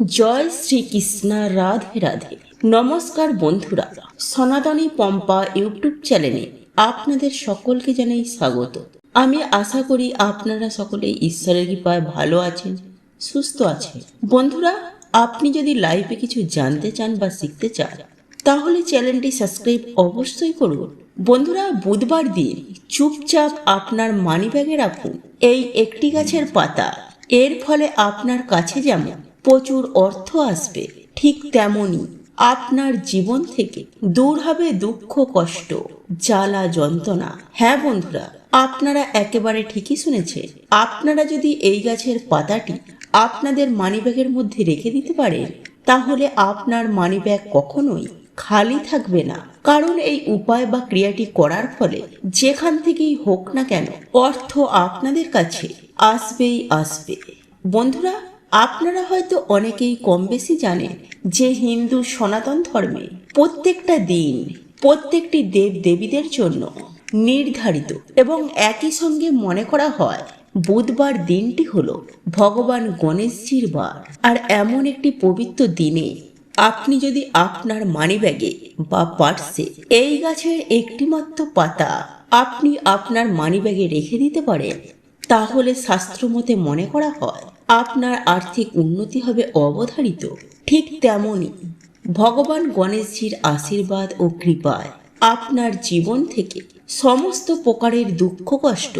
জয় শ্রীকৃষ্ণ, রাধে রাধে। নমস্কার বন্ধুরা, সনাতনী পম্পা ইউটিউব চ্যানেলে আপনাদের সকলকে জানাই স্বাগত। আমি আশা করি আপনারা সকলে ঈশ্বরের কৃপায় ভালো আছেন, সুস্থ আছেন। বন্ধুরা, আপনি যদি লাইফে কিছু জানতে চান বা শিখতে চান, তাহলে চ্যানেলটি সাবস্ক্রাইব অবশ্যই করুন। বন্ধুরা, বুধবার দিন চুপচাপ আপনার মানিব্যাগে রাখুন এই একটি গাছের পাতা। এর ফলে আপনার কাছে যেমন প্রচুর অর্থ আসবে, ঠিক তেমনই আপনার জীবন থেকে দূর হবে দুঃখ, কষ্ট, জ্বালা, যন্ত্রণা। হ্যাঁ বন্ধুরা, আপনারা একেবারে ঠিকই শুনেছেন। আপনারা যদি এই গাছের পাতাটি আপনাদের মানিব্যাগের মধ্যে রেখে দিতে পারেন, তাহলে আপনার মানিব্যাগ কখনোই খালি থাকবে না। কারণ এই উপায় বা ক্রিয়াটি করার ফলে যেখান থেকেই হোক না কেন অর্থ আপনাদের কাছে আসবেই আসবে। বন্ধুরা আপনারা হয়তো অনেকেই কম বেশি জানেন যে হিন্দু সনাতন ধর্মে প্রত্যেকটা দিন প্রত্যেকটি দেব দেবীদের জন্য নির্ধারিত এবং একই সঙ্গে মনে করা হয় বুধবার দিনটি হলো ভগবান গণেশজির বার। আর এমন একটি পবিত্র দিনে আপনি যদি আপনার মানিব্যাগে বা পার্সে এই গাছের একটিমাত্র পাতা আপনি আপনার মানিব্যাগে রেখে দিতে পারেন, তাহলে শাস্ত্রমতে মনে করা হয় আপনার আর্থিক উন্নতি হবে অবধারিত। ঠিক তেমনই ভগবান গণেশজির আশীর্বাদ ও কৃপায় আপনার জীবন থেকে সমস্ত প্রকারের দুঃখ, কষ্ট,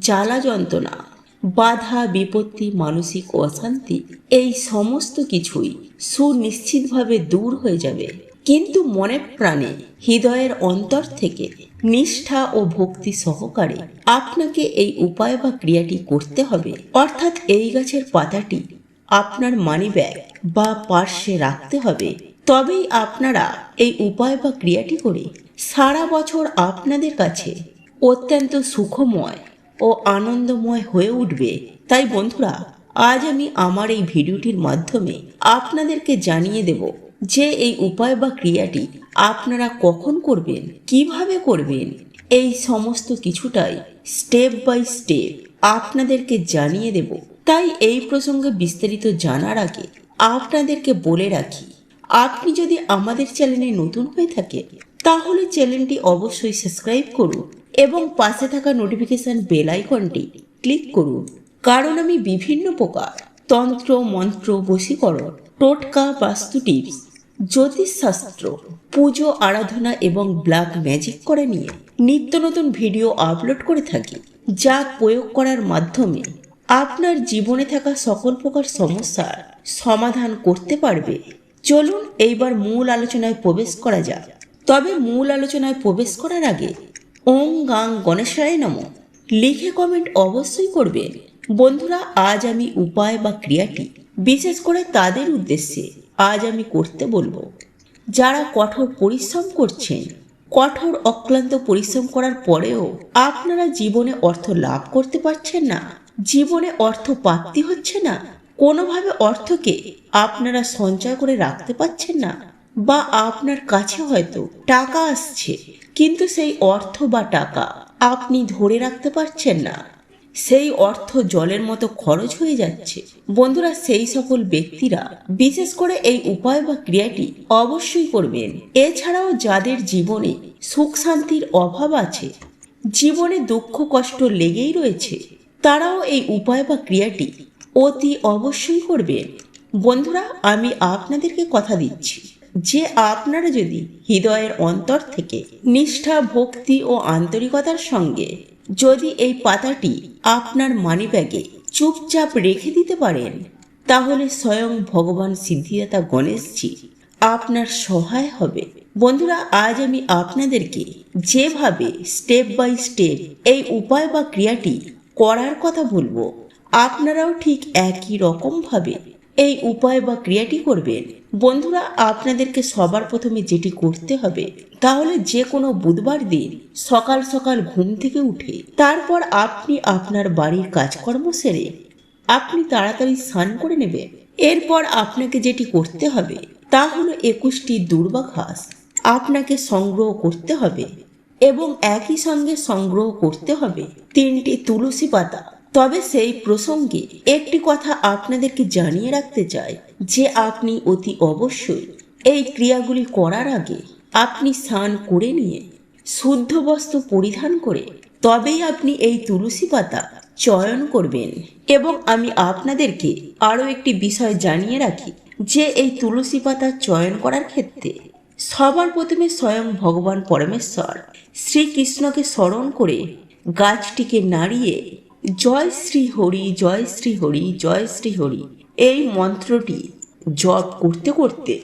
জ্বালা যন্ত্রণা, বাধা, বিপত্তি, মানসিক অশান্তি এই সমস্ত কিছুই সুনিশ্চিতভাবে দূর হয়ে যাবে। কিন্তু মনে প্রাণে হৃদয়ের অন্তর থেকে নিষ্ঠা ও ভক্তি সহকারে আপনাকে এই উপায় বা ক্রিয়াটি করতে হবে। অর্থাৎ এই গাছের পাতাটি আপনার মানি ব্যাগ বা পার্শ্বে রাখতে হবে। তবেই আপনারা এই উপায় বা ক্রিয়াটি করে সারা বছর আপনাদের কাছে অত্যন্ত সুখময় ও আনন্দময় হয়ে উঠবে। তাই বন্ধুরা, আজ আমি আমার এই ভিডিওটির মাধ্যমে আপনাদেরকে জানিয়ে দেব যে এই উপায় বা ক্রিয়াটি আপনারা কখন করবেন, কীভাবে করবেন, এই সমস্ত কিছুটাই স্টেপ বাই স্টেপ আপনাদেরকে জানিয়ে দেব। তাই এই প্রসঙ্গে বিস্তারিত জানার আগে আপনাদেরকে বলে রাখি, আপনি যদি আমাদের চ্যানেলে নতুন হয়ে থাকে তাহলে চ্যানেলটি অবশ্যই সাবস্ক্রাইব করুন এবং পাশে থাকা নোটিফিকেশন বেল আইকনটি ক্লিক করুন। কারণ আমি বিভিন্ন প্রকার তন্ত্র, মন্ত্র, বশীকরণ, টোটকা, বাস্তু টিপস জ্যোতিষশাস্ত্র, পুজো, আরাধনা এবং ব্ল্যাক ম্যাজিক করে নিয়ে নিত্য নতুন ভিডিও আপলোড করে থাকি, যা প্রয়োগ করার মাধ্যমে আপনার জীবনে থাকা সকল প্রকার সমস্যার সমাধান করতে পারবে। চলুন এইবার মূল আলোচনায় প্রবেশ করা যাক। তবে মূল আলোচনায় প্রবেশ করার আগে ওং গাং গণেশায় নম। লিখে কমেন্ট অবশ্যই করবেন। বন্ধুরা, আজ আমি উপায় বা ক্রিয়াটি বিশেষ করে তাদের উদ্দেশ্যে আজ আমি করতে বলব। যারা কঠোর পরিশ্রম করছেন, কঠোর অক্লান্ত পরিশ্রম করার পরেও আপনারা জীবনে অর্থ লাভ করতে পারছেন না, জীবনে অর্থ প্রাপ্তি হচ্ছে না, কোনোভাবে অর্থকে আপনারা সঞ্চয় করে রাখতে পারছেন না বা আপনার কাছে হয়তো টাকা আসছে, কিন্তু সেই অর্থ বা টাকা আপনি ধরে রাখতে পারছেন না। সেই অর্থ জলের মতো খরচ হয়ে যাচ্ছে। বন্ধুরা, সেই সকল ব্যক্তিরা বিশেষ করে এই উপায় বা ক্রিয়াটি অবশ্যই করবেন। এছাড়াও যাদের জীবনে সুখ শান্তির অভাব আছে, জীবনে দুঃখ কষ্ট লেগেই রয়েছে, তারাও এই উপায় বা ক্রিয়াটি অতি অবশ্যই করবেন। বন্ধুরা, আমি আপনাদেরকে কথা দিচ্ছি যে আপনারা যদি হৃদয়ের অন্তর থেকে নিষ্ঠা, ভক্তি ও আন্তরিকতার সঙ্গে যদি এই পাতাটি আপনার মানিব্যাগে চুপচাপ রেখে দিতে পারেন, তাহলে স্বয়ং ভগবান সিদ্ধিদাতা গণেশজি আপনার সহায় হবে। বন্ধুরা, আজ আমি আপনাদেরকে যেভাবে স্টেপ বাই স্টেপ এই উপায় বা ক্রিয়াটি করার কথা বলব, আপনারাও ঠিক একই রকমভাবে এই উপায় বা ক্রিয়াটি করবেন? বন্ধুরা, আপনাদেরকে সবার প্রথমে যেটি করতে হবে, তাহলে যে কোনো বুধবার দিন সকাল সকাল ঘুম থেকে উঠে তারপর আপনি আপনার বাড়ির কাজকর্ম সেরে আপনি তাড়াতাড়ি স্নান করে নেবেন। এরপর আপনাকে যেটি করতে হবে, তা হলো একুশটি দুর্বা ঘাস আপনাকে সংগ্রহ করতে হবে এবং একই সঙ্গে সংগ্রহ করতে হবে তিনটি তুলসী পাতা। তবে সেই প্রসঙ্গে একটি কথা আপনাদেরকে জানিয়ে রাখতে চাই, যে আপনি অতি অবশ্যই এই ক্রিয়াগুলি করার আগে আপনি স্নান করে নিয়ে শুদ্ধ বস্ত্র পরিধান করে তবেই আপনি এই তুলসী পাতা চয়ন করবেন। এবং আমি আপনাদেরকে আরও একটি বিষয় জানিয়ে রাখি, যে এই তুলসী পাতা চয়ন করার ক্ষেত্রে সবার প্রথমে স্বয়ং ভগবান পরমেশ্বর শ্রীকৃষ্ণকে স্মরণ করে গাছটিকে নাড়িয়ে জয় শ্রী হরি, জয় শ্রী হরি, জয় শ্রী হরি। এই মন্ত্রটি জপ করতে করতে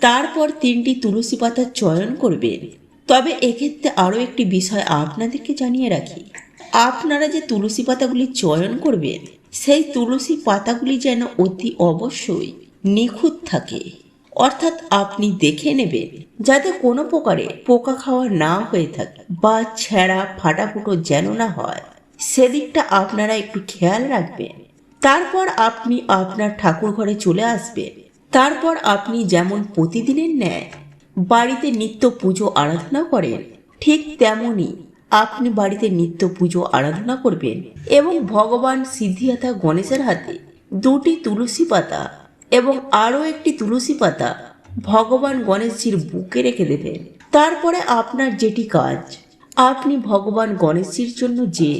তারপর তিনটি তুলসী পাতা চয়ন করবেন। তবে এক্ষেত্রে আরও একটি বিষয় আপনাদেরকে জানিয়ে রাখি। আপনারা যে তুলসী পাতাগুলি চয়ন করবেন, সেই তুলসী পাতাগুলি যেন অতি অবশ্যই নিখুঁত থাকে। অর্থাৎ আপনি দেখে নেবেন যাতে কোনো প্রকারে পোকা খাওয়া না হয়ে থাকে বা ছেঁড়া, ফাটাফুটো যেন না হয়। সেদিকটা আপনারা একটু খেয়াল রাখবেন। তারপর আপনি আপনার ঠাকুর ঘরে চলে আসবেন তারপর আপনি যেমন প্রতিদিনের ন্যায় বাড়িতে নিত্য পুজো আরাধনা করেন, ঠিক তেমনই আপনি বাড়িতে নিত্য পুজো আরাধনা করবেন এবং ভগবান সিদ্ধিদাতা গণেশের হাতে দুটি তুলসী পাতা এবং আরও একটি তুলসী পাতা ভগবান গণেশজির বুকে রেখে দেবেন। তারপরে আপনার যেটি কাজ, আপনি ভগবান গণেশজির জন্য যে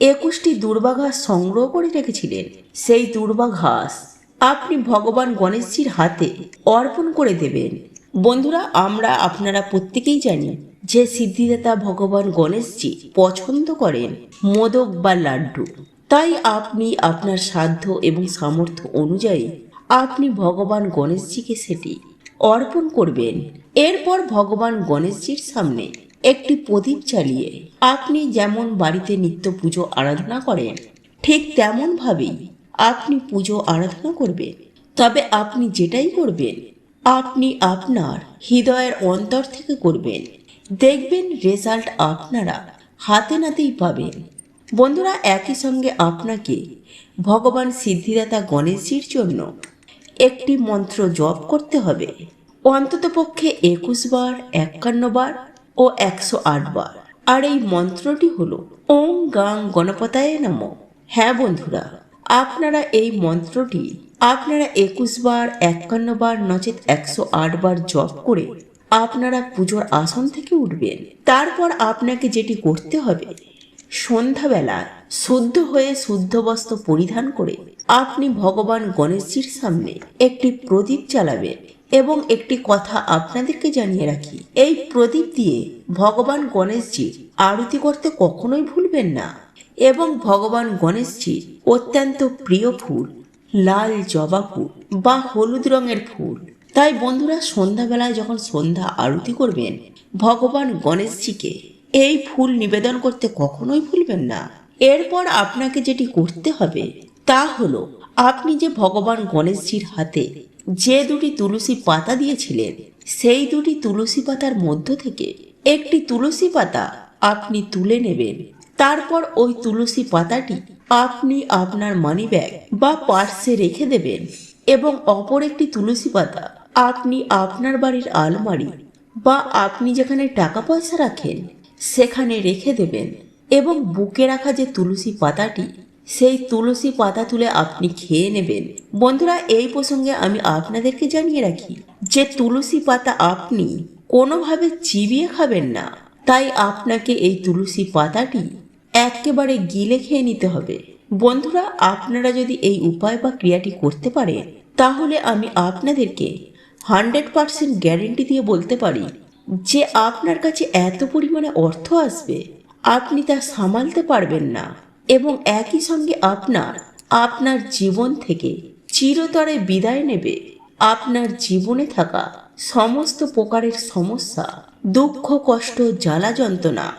একুশটি দুর্বাঘাস সংগ্রহ করে রেখেছিলেন। সেই দুর্বাঘাস আপনি ভগবান গণেশজির হাতে অর্পণ করে দেবেন। বন্ধুরা, আমরা আপনারা প্রত্যেকেই জানি যে সিদ্ধিদাতা ভগবান গণেশজি পছন্দ করেন মোদক বা লাড্ডু। তাই আপনি আপনার সাধ্য এবং সামর্থ্য অনুযায়ী আপনি ভগবান গণেশজিকে সেটি অর্পণ করবেন। এরপর ভগবান গণেশজির সামনে একটি প্রদীপ চালিয়ে আপনি যেমন বাড়িতে নিত্য পুজো আরাধনা করেন, ঠিক তেমনভাবেই আপনি পুজো আরাধনা করবেন। তবে আপনি যেটাই করবেন, আপনি আপনার হৃদয়ের অন্তর থেকে করবেন। দেখবেন রেজাল্ট আপনারা হাতে নাতেই পাবেন। বন্ধুরা, একই সঙ্গে আপনাকে ভগবান সিদ্ধিদাতা গণেশজির জন্য একটি মন্ত্র জপ করতে হবে। অন্ততপক্ষে একুশ বার, একান্ন বার ও একশো আট বার। আর এই মন্ত্রটি হলো ওং গাং গণপতায় নম। হ্যাঁ বন্ধুরা, আপনারা এই মন্ত্রটি আপনারা একুশ বার, একান্ন বার, নচেত একশো আট বার জপ করে আপনারা পুজোর আসন থেকে উঠবেন। তারপর আপনাকে যেটি করতে হবে সন্ধ্যাবেলায় শুদ্ধ হয়ে শুদ্ধ বস্ত্র পরিধান করে আপনি ভগবান গণেশজির সামনে একটি প্রদীপ চালাবেন এবং একটি কথা আপনাদেরকে জানিয়ে রাখি। এই প্রদীপ দিয়ে ভগবান গণেশজির আরতি করতে কখনোই ভুলবেন না এবং ভগবান গণেশজির অত্যন্ত প্রিয় ফুল, লাল জবা ফুল বা হলুদ রঙের ফুল। তাই বন্ধুরা, সন্ধ্যাবেলায় যখন সন্ধ্যা আরতি করবেন, ভগবান গণেশজিকে এই ফুল নিবেদন করতে কখনোই ভুলবেন না। এরপর আপনাকে যেটি করতে হবে, তা হলো, আপনি যে ভগবান গণেশজির হাতে যে দুটি তুলসী পাতা দিয়েছিলেন, সেই দুটি তুলসী পাতার মধ্য থেকে একটি তুলসী পাতা আপনি তুলে নেবেন। তারপর ওই তুলসী পাতাটি আপনি আপনার মানি ব্যাগ বা পার্সে রেখে দেবেন এবং অপর একটি তুলসী পাতা আপনি আপনার বাড়ির আলমারি বা আপনি যেখানে টাকা পয়সা রাখেন, সেখানে রেখে দেবেন এবং বুকে রাখা যে তুলসী পাতাটি সেই তুলসী পাতা তুলে আপনি খেয়ে নেবেন। বন্ধুরা, এই প্রসঙ্গে আমি আপনাদেরকে জানিয়ে রাখি যে তুলসী পাতা আপনি কোনোভাবে চিবিয়ে খাবেন না। তাই আপনাকে এই তুলসী পাতাটি একেবারে গিলে খেয়ে নিতে হবে। বন্ধুরা, আপনারা যদি এই উপায় বা ক্রিয়াটি করতে পারেন, তাহলে আমি আপনাদেরকে হান্ড্রেড পার্সেন্ট গ্যারেন্টি দিয়ে বলতে পারি যে আপনার কাছে এত পরিমাণে অর্থ আসবে, আপনি তা সামালতে পারবেন না। এবং একই সঙ্গে আপনার আপনার জীবন থেকে চিরতরে বিদায় নেবে। আপনার জীবনে থাকা সমস্ত প্রকারের সমস্যা, দুঃখ, কষ্ট, জ্বালা যন্ত্রণা,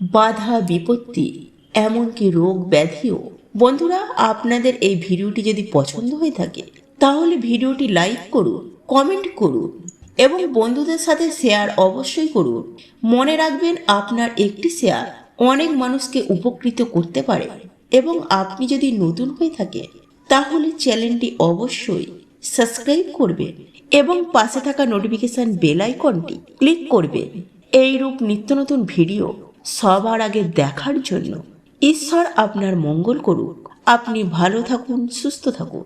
বাধা, বিপত্তি, এমনকি রোগ ব্যাধিও। বন্ধুরা, আপনাদের এই ভিডিওটি যদি পছন্দ হয়ে থাকে, তাহলে ভিডিওটি লাইক করুন, কমেন্ট করুন এবং বন্ধুদের সাথে শেয়ার অবশ্যই করুন। মনে রাখবেন, আপনার একটি শেয়ার অনেক মানুষকে উপকৃত করতে পারে এবং আপনি যদি নতুন হয়ে থাকেন, তাহলে চ্যানেলটি অবশ্যই সাবস্ক্রাইব করবেন এবং পাশে থাকা নোটিফিকেশন বেল আইকনটি ক্লিক করবেন। এইরূপ নিত্য নতুন ভিডিও সবার আগে দেখার জন্য ঈশ্বর আপনার মঙ্গল করুক। আপনি ভালো থাকুন, সুস্থ থাকুন।